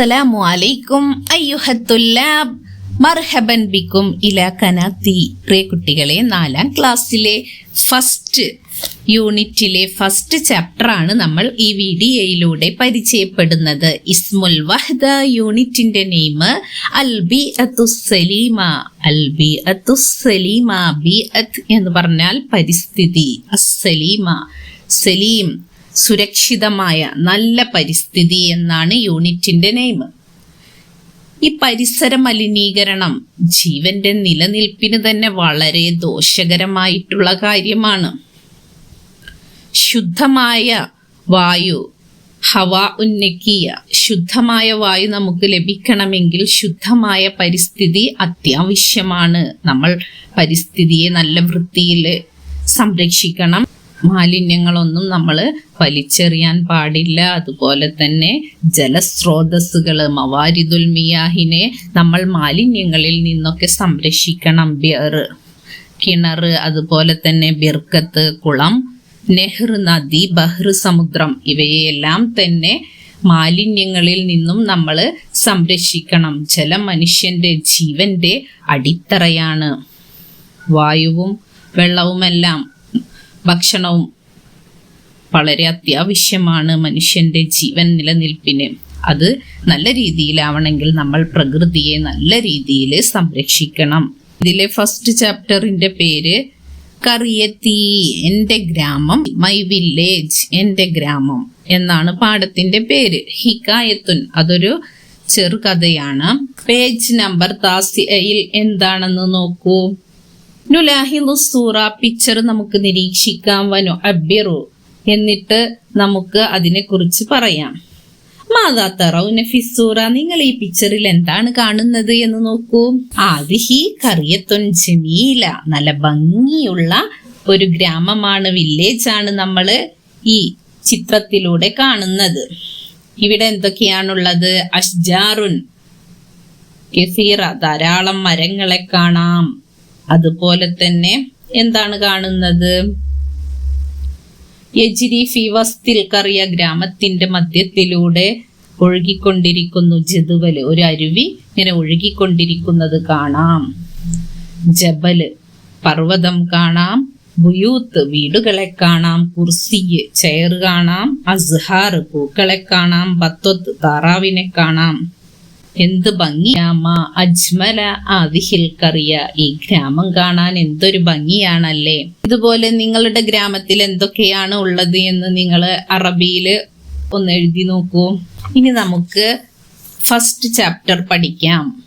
അസ്സലാമു അലൈക്കും അയ്യുഹത്തുല്ലാബ് മർഹബൻ ബിക്കും ഇല കനാത്തി. പ്രിയ കുട്ടികളെ നാലാം ക്ലാസ്സിലെ ഫസ്റ്റ് യൂണിറ്റിലെ ഫസ്റ്റ് ചാപ്റ്റർ ആണ് നമ്മൾ ഈ വീഡിയോയിലൂടെ പരിചയപ്പെടുന്നത്. ഇസ്മുൽ വഹദ യൂണിറ്റിന്റെ നെയിം അൽബി സലീമ. അൽബി സലീമ ബി അത്ത് എന്ന് പറഞ്ഞാൽ പരിസ്ഥിതി. അസ്സലീമ സലീം. സുരക്ഷിതമായ നല്ല പരിസ്ഥിതി എന്നാണ് യൂണിറ്റിന്റെ നെയിം. ഈ പരിസര മലിനീകരണം ജീവന്റെ നിലനിൽപ്പിന് തന്നെ വളരെ ദോഷകരമായിട്ടുള്ള കാര്യമാണ്. ശുദ്ധമായ വായു ഹവ ഉന്നക്കിയ ശുദ്ധമായ വായു നമുക്ക് ലഭിക്കണമെങ്കിൽ ശുദ്ധമായ പരിസ്ഥിതി അത്യാവശ്യമാണ്. നമ്മൾ പരിസ്ഥിതിയെ നല്ല വൃത്തിയിൽ സംരക്ഷിക്കണം. മാലിന്യങ്ങളൊന്നും നമ്മൾ വലിച്ചെറിയാൻ പാടില്ല. അതുപോലെ തന്നെ ജലസ്രോതസ്സുകൾ മവാരിദുൽ മിയാഹിനെ നമ്മൾ മാലിന്യങ്ങളിൽ നിന്നൊക്കെ സംരക്ഷിക്കണം. ബിയർ കിണർ അതുപോലെ തന്നെ ബിർക്കത്ത് കുളം നെഹ്റു നദി ബഹ്ർ സമുദ്രം ഇവയെല്ലാം തന്നെ മാലിന്യങ്ങളിൽ നിന്നും നമ്മൾ സംരക്ഷിക്കണം. ജലം മനുഷ്യന്റെ ജീവന്റെ അടിത്തറയാണ്. വായുവും വെള്ളവുമെല്ലാം ഭക്ഷണവും വളരെ അത്യാവശ്യമാണ് മനുഷ്യന്റെ ജീവൻ നിലനിൽപ്പിന്. അത് നല്ല രീതിയിലാവണമെങ്കിൽ നമ്മൾ പ്രകൃതിയെ നല്ല രീതിയിൽ സംരക്ഷിക്കണം. ഇതിലെ ഫസ്റ്റ് ചാപ്റ്ററിന്റെ പേര് കറിയത്തി എന്റെ ഗ്രാമം മൈ വില്ലേജ് എന്റെ ഗ്രാമം എന്നാണ് പാഠത്തിന്റെ പേര്. ഹിക്കായത്തുൻ അതൊരു ചെറുകഥയാണ്. പേജ് നമ്പർ താസിയയിൽ എന്താണെന്ന് നോക്കൂ. നുലാഹിലു സൂറ പിക്ചർ നമുക്ക് നിരീക്ഷിക്കാം. വനു അബ്യറു എന്നിട്ട് നമുക്ക് അതിനെക്കുറിച്ച് പറയാം. മാതാ ഫിസൂറ നിങ്ങൾ ഈ പിക്ചറിൽ എന്താണ് കാണുന്നത് എന്ന് നോക്കൂ. ആദിഹി കറിയത്തൊൻ ജമീല നല്ല ഭംഗിയുള്ള ഒരു ഗ്രാമമാണ് വില്ലേജ് ആണ് നമ്മൾ ഈ ചിത്രത്തിലൂടെ കാണുന്നത്. ഇവിടെ എന്തൊക്കെയാണുള്ളത്? അഷ്ജാറുൻ കെസീറ ധാരാളം മരങ്ങളെ കാണാം. അതുപോലെ തന്നെ എന്താണ് കാണുന്നത്? യജിരി ഫീവസ്തിൽക്കറിയ കറിയ ഗ്രാമത്തിന്റെ മധ്യത്തിലൂടെ ഒഴുകിക്കൊണ്ടിരിക്കുന്നു ജതുവൽ. ഒരു അരുവി ഇങ്ങനെ ഒഴുകിക്കൊണ്ടിരിക്കുന്നത് കാണാം. ജബൽ പർവതം കാണാം. ബുയൂത്ത് വീടുകളെ കാണാം. കുർസിയ് ചെയർ കാണാം. അസ്ഹാർ പൂക്കളെ കാണാം. ബത്വത്ത് താറാവിനെ കാണാം. എന്ത് ഭംഗിയാമ അജ്മല ആദിഹിൽ കറിയ. ഈ ഗ്രാമം കാണാൻ എന്തൊരു ഭംഗിയാണല്ലേ? ഇതുപോലെ നിങ്ങളുടെ ഗ്രാമത്തിൽ എന്തൊക്കെയാണ് ഉള്ളത് എന്ന് നിങ്ങൾ അറബിയിൽ ഒന്ന് എഴുതി നോക്കൂ. ഇനി നമുക്ക് ഫസ്റ്റ് ചാപ്റ്റർ പഠിക്കാം.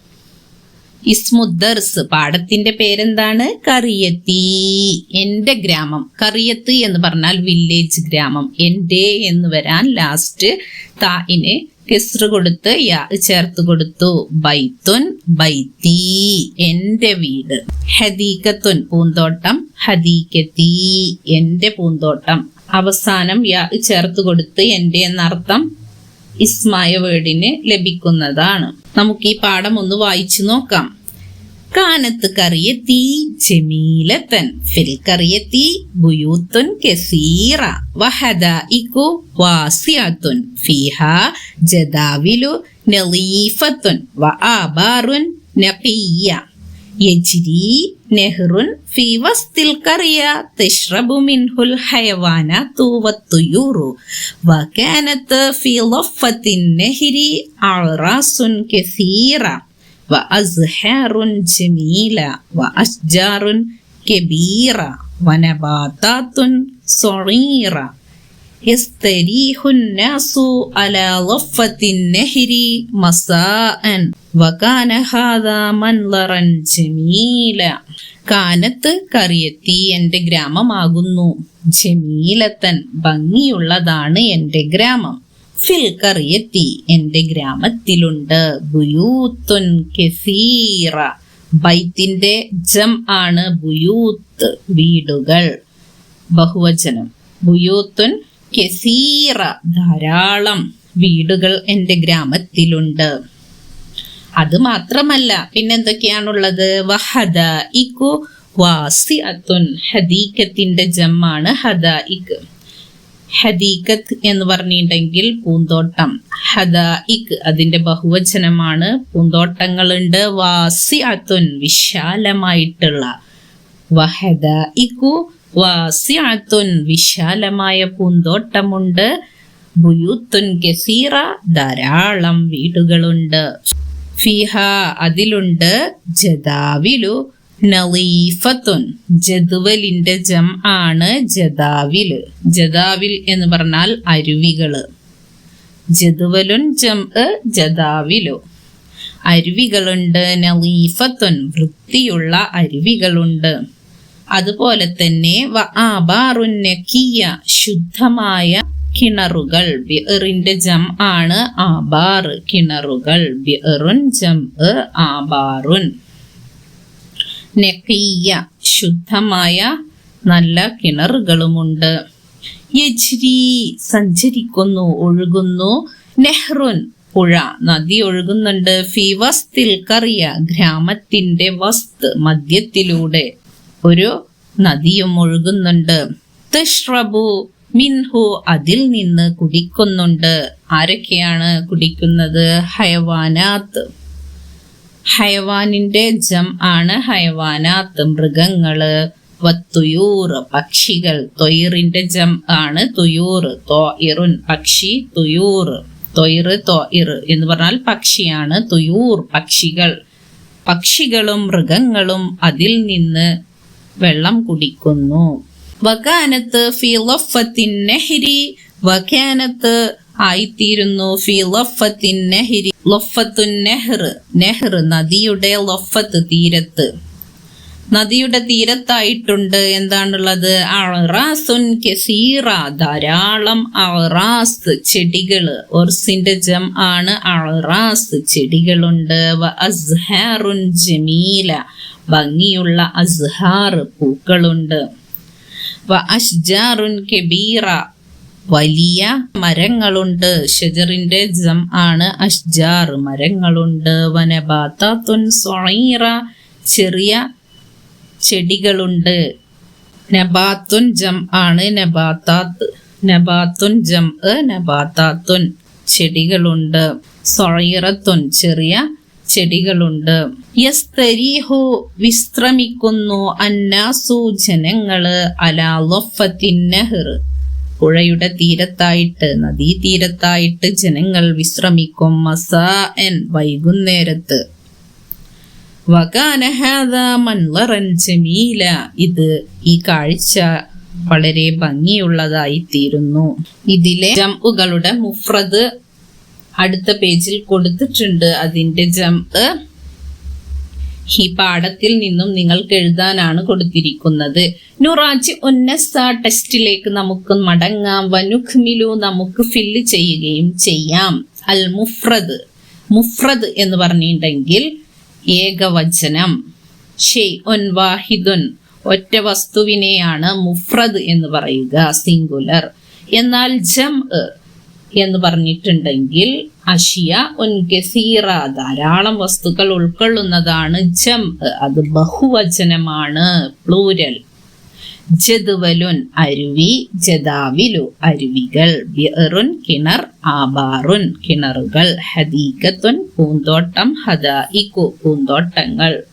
ഇസ്മുദ്ദർസ് പാടത്തിന്റെ പേരെന്താണ്? കറിയത്തി. എന്റെ ഗ്രാമം കറിയത്ത് എന്ന് പറഞ്ഞാൽ വില്ലേജ് ഗ്രാമം. എന്റെ എന്ന് വരാൻ ലാസ്റ്റ് തായിന് കിസ്റ് കൊടുത്ത് യാ ചേർത്ത് കൊടുത്തു. ബൈത്തുൻ ബൈത്തി എന്റെ വീട്. ഹദീക്കത്തുൻ പൂന്തോട്ടം. ഹദീക്കത്തി എന്റെ പൂന്തോട്ടം. അവസാനം യാ ചേർത്ത് കൊടുത്ത് എന്റെ എന്നർത്ഥം ഇസ്മായ വേർഡിന് ലഭിക്കുന്നതാണ്. നമുക്ക് ഈ പാഠം ഒന്ന് വായിച്ചു നോക്കാം. കാനത്ത് കറിയെത്തി ചെമീലത്തൻ ഫിൽ കറിയെത്തി ബുയൂത്തുൻ കസീറ വഹദ ഇക്കു വാസിയാത്തുൻ ഫിഹ ജദാവിലു നലീഫത്തുൻ വ ആബാറുൻ നഖിയ യജ്രി നെഹ്റുൻ ഫി വസ്തിൽ കറിയ തഷ്റബു മിൻഹുൽ ഹയവാന തൂവത്തുയൂറു. വകാനത്ത് ഫി ലഫത്തിൻ നെഹ്രി അറാസുൻ أعراس كثيرة وأزهار جميلة وأشجار كبيرة ونباتات صغيرة يستريح الناس على ضفة النهر مساء وكان هذا منظرا جميلا കാനത്ത് കറിയെത്തി എൻ്റെ ഗ്രാമമാകുന്നു ജമീലത്തൻ ഭംഗിയുള്ളതാണ് എൻ്റെ ഗ്രാമം ഫിൽ കറിയെത്തി. എന്റെ ഗ്രാമത്തിലുണ്ട് ബുയൂത്തുൻ കെസീറ. ബൈത്തിന്റെ ജം ആണ് ബുയൂത്ത് വീടുകൾ. ബഹുവചനം. ബുയൂത്തുൻ കെസീറ. ധാരാളം വീടുകൾ എന്റെ ഗ്രാമത്തിലുണ്ട്. അത് മാത്രമല്ല പിന്നെന്തൊക്കെയാണുള്ളത്? വഹദ ഇക്കു വാസി അത്തുൻ ഹദീക്കത്തിന്റെ ജമ്മാണ് ഹദ ഇക്ക് ഹദീകത്ത് എന്ന് പറഞ്ഞിട്ടുണ്ടെങ്കിൽ പൂന്തോട്ടം. ഹദായിക് അതിന്റെ ബഹുവചനമാണ്. പൂന്തോട്ടങ്ങളുണ്ട്. വാസി വാസിഅത്തുൻ വിശാലമായിട്ടുള്ള. വഹദായികു വാസിഅത്തുൻ വിശാലമായ പൂന്തോട്ടമുണ്ട്. ബുയൂത്തുൻ കസീറ ധാരാളം വീടുകളുണ്ട്. ഫിഹ അതിലുണ്ട്. ജദാവിലു നളീഫത്തുൻ ജദുവലിന്റെ ജം ആണ് ജദാവിൽ. ജദാവിൽ എന്ന് പറഞ്ഞാൽ അരുവികൾ. ജദുവലുൻ ജം ജദാവിലു. അരുവികളുണ്ട് നളീഫത്തുൻ വൃത്തിയുള്ള അരുവികളുണ്ട്. അതുപോലെ തന്നെ വ ആബാറുൻ നക്കിയ ശുദ്ധമായ കിണറുകൾ. ബിറിന്റെ ജം ആണ് ആബാർ കിണറുകൾ. ബിറുൻ ജം ആബാറുൻ. നെക്കിയ ശുദ്ധമായ നല്ല കിണറുകളുമുണ്ട്. യജ്രി സഞ്ചരിക്കുന്നു ഒഴുകുന്നു. നെഹ്റുൻ പുഴ നദി ഒഴുകുന്നുണ്ട്. ഫി വസ്തിൽ കറിയ ഗ്രാമത്തിന്റെ വസ്ത് മധ്യത്തിലൂടെ ഒരു നദിയും ഒഴുകുന്നുണ്ട്. തഷ്റബു മിൻഹു അതിൽ നിന്ന് കുടിക്കുന്നുണ്ട്. ആരൊക്കെയാണ് കുടിക്കുന്നത്? ഹയവാനാത്ത് ഹയവാനിന്റെ ജം ആണ് ഹയവാനാത്ത് മൃഗങ്ങൾ വത്തുയൂർ പക്ഷികൾ. തൊയറിന്റെ ജം ആണ് തുയൂർ തോയിറുൻ പക്ഷി തുയൂർ. തൊയ്റ് തോയിർ എന്ന് പറഞ്ഞാൽ പക്ഷിയാണ്. തുയൂർ പക്ഷികൾ. പക്ഷികളും മൃഗങ്ങളും അതിൽ നിന്ന് വെള്ളം കുടിക്കുന്നു. വകാനത്ത് ഫി ലഫത്തിൻ നെഹ്രി വകാനത്ത് ആയിത്തീരുന്നു. ഫി ലൊഫത്തിൻ നെഹ്രി ലൊഫത്തുൻ നെഹ്റ് നെഹ്ർ നദിയുടെ ലൊഫത്ത് തീരത്ത്. നദിയുടെ തീരത്തായിട്ടുണ്ട്. എന്താണുള്ളത്? അറാസുൻ കെസീറ ധാരാളം അറാസ് ചെടികൾ. ഒർസിന്റെ ജം ആണ് അറാസ് ചെടികളുണ്ട്. അസ്ഹാറുൻ ജമീല ഭംഗിയുള്ള അസ്ഹാർ പൂക്കളുണ്ട്. അഷ്ജാറുൻ കെബീറ വലിയ മരങ്ങളുണ്ട്. ഷജറിന്റെ ജം ആണ് അഷ്ജാർ. മരങ്ങളുണ്ട്. വനബാത്തുൻ സൊറീറ ചെറിയ ചെടികളുണ്ട്. നബാത്തുൻ ജം ആണ് നബാത്താത്ത്. നബാത്തുൻ ജം നബാത്താത്തുൻ ചെടികളുണ്ട്. സൊറീറത്തുൻ ചെറിയ ചെടികളുണ്ട്. യസ്തരീഹു വിശ്രമിക്കുന്നു അന്നാസു ജനങ്ങൾ അലാ ലൊഫത്തിൻ നെഹ്ർ പുഴയുടെ തീരത്തായിട്ട് നദീ തീരത്തായിട്ട് ജനങ്ങൾ വിശ്രമിക്കും. മസാൻ വൈകുന്നേരത്ത്. വകാനഹാദ മൻലറൻ ജമീല. ഇത് ഈ കാഴ്ച വളരെ ഭംഗിയുള്ളതായി തീരുന്നു ഇതിലെ ജംഉകളുടെ മുഫ്രദ് അടുത്ത പേജിൽ കൊടുത്തിട്ടുണ്ട്. അതിന്റെ ജം ഈ പാഠത്തിൽ നിന്നും നിങ്ങൾക്ക് എഴുതാനാണ് കൊടുത്തിരിക്കുന്നത്. നുറാജ് ഉന്നസ ടെസ്റ്റിലേക്ക് നമുക്ക് മടങ്ങാം. വനുഖ്മിലു നമുക്ക് ഫില്ല് ചെയ്യുകയും ചെയ്യാം. അൽ മുഫ്രദ് മുഫ്രദ് എന്ന് പറഞ്ഞിട്ടുണ്ടെങ്കിൽ ഏകവചനം. ഷെയ് ഒൻ വാഹിദുൻ ഒറ്റ വസ്തുവിനെയാണ് മുഫ്രദ് എന്ന് പറയുക സിംഗുലർ എന്നാൽ ജം എന്ന് പറഞ്ഞിട്ടുണ്ടെങ്കിൽ അഷിയ ഉൻ കസീറ ധാരാളം വസ്തുക്കൾ ഉൾക്കൊള്ളുന്നതാണ് ജം അത് ബഹുവചനമാണ് പ്ലൂരൽ. ജദുവലുൻ അരുവി ജദാവിലു അരുവികൾ. ബിയറുൻ കിണർ ആബാറുൻ കിണറുകൾ. ഹദീകത്തുൻ പൂന്തോട്ടം ഹദായിക്കു പൂന്തോട്ടങ്ങൾ.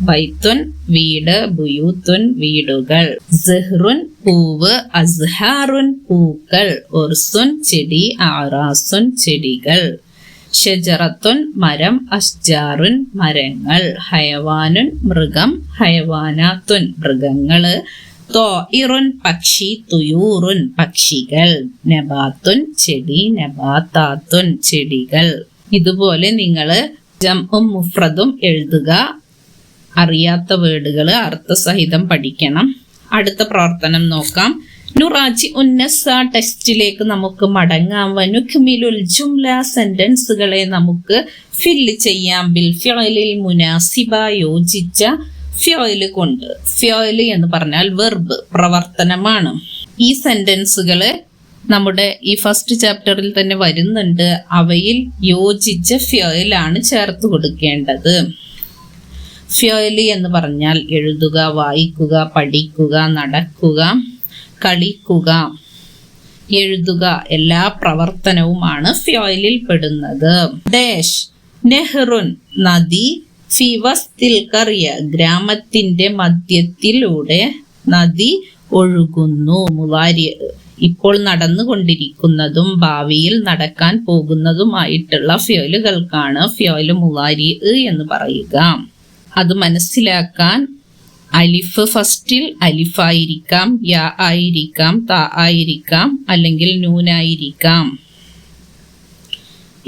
ബൈത്തുൻ വീട് ബുയൂത്തുൻ വീടുകൾ. സെഹ്റുൻ പൂവ് അസ്ഹാറുൻ പൂക്കൾ. ഉർസുൻ ചെടി ആറാസുൻ ചെടികൾ. ഷജറത്തുൻ മരം അസ്ജാറുൻ മരങ്ങൾ. ഹയവാനുൻ മൃഗം. ഹയവാനാത്തുൻ മൃഗങ്ങൾ തോയിറുൻ പക്ഷി. തുയൂറുൻ പക്ഷികൾ. നബാത്തുൻ ചെടി. നബാത്താത്തുൻ ചെടികൾ. ഇതുപോലെ നിങ്ങൾ ജംഉം മുഫ്രദും എഴുതുക. അറിയാത്ത വേർഡുകൾ അർത്ഥസഹിതം പഠിക്കണം. അടുത്ത പ്രവർത്തനം നോക്കാം. നുറാജി ഉന്നസ ടെസ്റ്റിലേക്ക് നമുക്ക് മടങ്ങാം. വനുഖ്മിലുൽ ജുംല സെന്റൻസുകളെ നമുക്ക് ഫില്ല് ചെയ്യാം. ബിൽ ഫിയലിൽ മുനാസിബ യോജിച്ച ഫ്യോയിൽ കൊണ്ട്. ഫ്യോയിൽ എന്ന് പറഞ്ഞാൽ വെർബ് പ്രവർത്തനമാണ്. ഈ സെന്റൻസുകൾ നമ്മുടെ ഈ ഫസ്റ്റ് ചാപ്റ്ററിൽ തന്നെ വരുന്നുണ്ട്. അവയിൽ യോജിച്ച ഫ്യോയിലാണ് ചേർത്ത് കൊടുക്കേണ്ടത്. ഫ്യോയിൽ എന്ന് പറഞ്ഞാൽ എഴുതുക വായിക്കുക പഠിക്കുക നടക്കുക കളിക്കുക എഴുതുക എല്ലാ പ്രവർത്തനവുമാണ് ഫ്യോയിലിൽ പെടുന്നത്. ഡാഷ് നെഹ്റുൻ നദി ഫിവസ്തിൽ കറിയ ഗ്രാമത്തിന്റെ മധ്യത്തിലൂടെ നദി ഒഴുകുന്നു. മുവാരി ഇപ്പോൾ നടന്നുകൊണ്ടിരിക്കുന്നതും ഭാവിയിൽ നടക്കാൻ പോകുന്നതുമായിട്ടുള്ള ഫ്യോയിലുകൾക്കാണ് ഫ്യോയിൽ മുവാരി എന്ന് പറയുക. അത് മനസ്സിലാക്കാൻ അലിഫ് ഫസ്റ്റിൽ അലിഫായിരിക്കാം യാ ആയിരിക്കാം ത ആയിരിക്കാം അല്ലെങ്കിൽ നൂനായിരിക്കാം.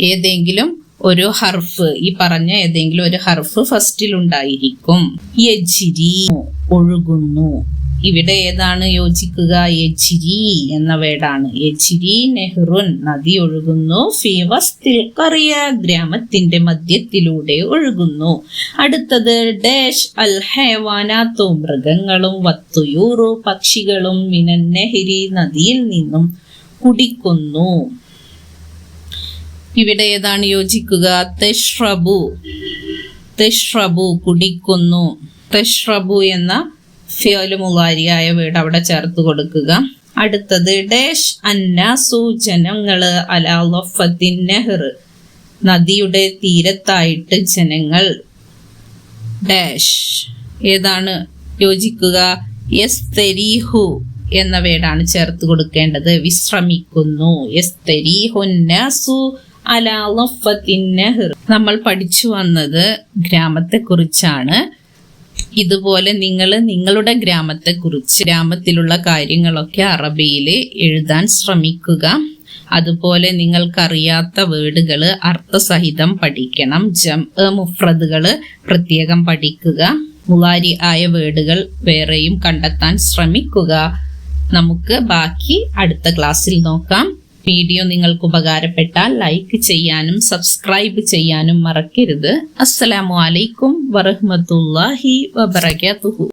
ഏതെങ്കിലും ഒരു ഹർഫ് ഈ പറഞ്ഞ ഏതെങ്കിലും ഒരു ഹർഫ് ഫസ്റ്റിൽ ഉണ്ടായിരിക്കും യജിരി ഒഴുകുന്നു. ഇവിടെ ഏതാണ് യോജിക്കുക? യജിരി എന്ന വേടാണ് യജിരി നെഹ്റുൻ നദി ഒഴുകുന്നു. ഫീവസ്തിൽ കറിയ ഗ്രാമത്തിന്റെ മധ്യത്തിലൂടെ ഒഴുകുന്നു. അടുത്തത് ഡാഷ് അൽ ഹേവാനാത്തു മൃഗങ്ങളും വത്തുയൂറു പക്ഷികളും മിനൻ നെഹ്രി നദിയിൽ നിന്നും കുടിക്കുന്നു. ഇവിടെ ഏതാണ് യോജിക്കുക? തെഷ്റബു. തെഷ്റബു കുടിക്കുന്നു. തെഷ്റബു എന്ന ഫിയോൽ മുലാരിയായ വീട് അവിടെ ചേർത്ത് കൊടുക്കുക. അടുത്തത് ഡേഷ് അന്ന സൂചനങ്ങൾ അലാലൊഫത്തിൻ നെഹ്ർ. നദിയുടെ തീരത്തായിട്ട് ജനങ്ങൾ. ഡാഷ്. ഏതാണ്? യോജിക്കുക. എസ് തെരീഹു എന്ന വേടാണ് ചേർത്ത് കൊടുക്കേണ്ടത്. വിശ്രമിക്കുന്നു. എസ് അലാ അലാലൊഫത്തിൻ നമ്മൾ പഠിച്ചു വന്നത് ഗ്രാമത്തെ കുറിച്ചാണ് ഇതുപോലെ നിങ്ങൾ നിങ്ങളുടെ ഗ്രാമത്തെ കുറിച്ച് ഗ്രാമത്തിലുള്ള കാര്യങ്ങളൊക്കെ അറബിയിൽ എഴുതാൻ ശ്രമിക്കുക. അതുപോലെ നിങ്ങൾക്കറിയാത്ത വേർഡുകൾ അർത്ഥസഹിതം പഠിക്കണം. ജം മുഫ്രദുകൾ പ്രത്യേകം പഠിക്കുക. മുലാരി ആയ വേർഡുകൾ വേറെയും കണ്ടെത്താൻ ശ്രമിക്കുക. നമുക്ക് ബാക്കി അടുത്ത ക്ലാസ്സിൽ നോക്കാം. വീഡിയോ നിങ്ങൾക്ക് ഉപകാരപ്പെട്ടാൽ ലൈക്ക് ചെയ്യാനും സബ്സ്ക്രൈബ് ചെയ്യാനും മറക്കരുത്. അസ്സലാമു അലൈക്കും വറഹ്മത്തുള്ളാഹി വബറകാതുഹു.